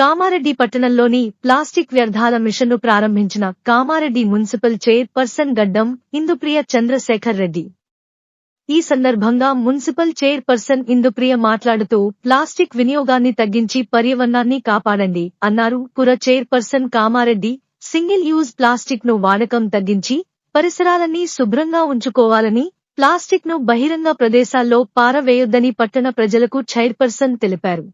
కామారెడ్డి పట్టణంలోని ప్లాస్టిక్ వ్యర్థాల మిషన్ను ప్రారంభించిన కామారెడ్డి మున్సిపల్ చైర్పర్సన్ గడ్డం ఇందుప్రియ చంద్రశేఖర్ రెడ్డి. ఈ సందర్భంగా మున్సిపల్ చైర్పర్సన్ ఇందుప్రియ మాట్లాడుతూ ప్లాస్టిక్ వినియోగాన్ని తగ్గించి పర్యావరణాన్ని కాపాడండి అన్నారు. పుర చైర్పర్సన్ కామారెడ్డి సింగిల్ యూజ్ ప్లాస్టిక్ను వాడకం తగ్గించి పరిసరాలన్నీ శుభ్రంగా ఉంచుకోవాలని ప్లాస్టిక్ను బహిరంగ ప్రదేశాల్లో పారవేయొద్దని పట్టణ ప్రజలకు చైర్పర్సన్ తెలిపారు.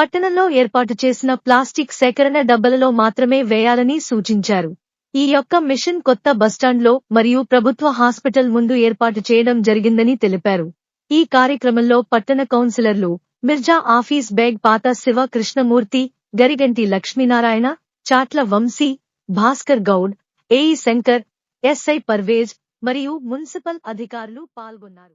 పట్టణంలో ఏర్పాటు చేసిన ప్లాస్టిక్ సేకరణ డబ్బలలో మాత్రమే వేయాలని సూచించారు. ఈ యొక్క మిషన్ కొత్త బస్టాండ్లో మరియు ప్రభుత్వ హాస్పిటల్ ముందు ఏర్పాటు చేయడం జరిగిందని తెలిపారు. ఈ కార్యక్రమంలో పట్టణ కౌన్సిలర్లు మిర్జా ఆఫీస్ బేగ్ పాత శివ కృష్ణమూర్తి గరిగంటి లక్ష్మీనారాయణ చాట్ల వంశీ భాస్కర్ గౌడ్ ఏఈ శంకర్ ఎస్ఐ పర్వేజ్ మరియు మున్సిపల్ అధికారులు పాల్గొన్నారు.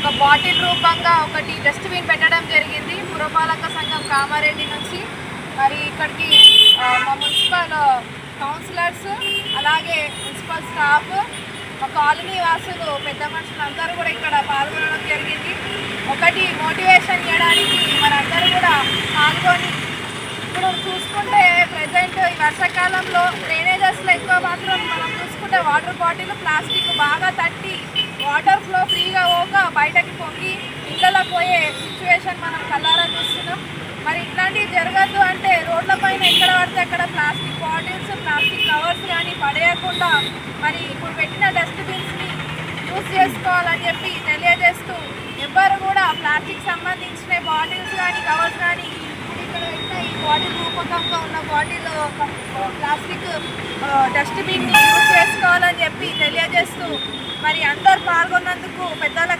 ఒక బాటిల్ రూపంగా ఒకటి డస్ట్బిన్ పెట్టడం జరిగింది. పురపాలక సంఘం కామారెడ్డి నుంచి. మరి ఇక్కడికి మా మున్సిపల్ కౌన్సిలర్స్ అలాగే మున్సిపల్ స్టాఫ్ మా కాలనీ వాసులు పెద్ద మనుషులు అందరూ కూడా ఇక్కడ పాల్గొనడం జరిగింది. ఒకటి మోటివేషన్ చేయడానికి మనందరూ కూడా పాల్గొని ఇప్పుడు చూసుకుంటే ప్రజెంట్ ఈ వర్షాకాలంలో డ్రైనేజెస్లో ఎక్కువ మాత్రం మనం చూసుకుంటే వాటర్ బాటిల్ ప్లాస్టిక్ బాగా తట్టి వాటర్ ఫ్లో ఫ్రీగా పోక బయటకి పొంగి ఇళ్ళలో పోయే సిచ్యువేషన్ మనం కల్లారా చూస్తున్నాం. మరి ఇట్లాంటివి జరగద్దు అంటే రోడ్ల పైన ఎక్కడ పడితే అక్కడ ప్లాస్టిక్ బాటిల్స్ ప్లాస్టిక్ కవర్స్ కానీ పడేయకుండా మరి ఇప్పుడు పెట్టిన డస్ట్బిన్స్ని యూజ్ చేసుకోవాలని చెప్పి తెలియజేస్తూ ఎవ్వరు కూడా ప్లాస్టిక్ సంబంధించిన బాటిల్స్ కానీ కవర్స్ కానీ ఈ బాడీ రూపకంగా ఉన్న బాటిల్ ప్లాస్టిక్ డస్ట్బిన్ యూజ్ చేసుకోవాలని చెప్పి తెలియజేస్తూ మరి అందరు పాల్గొన్నందుకు పెద్దలకు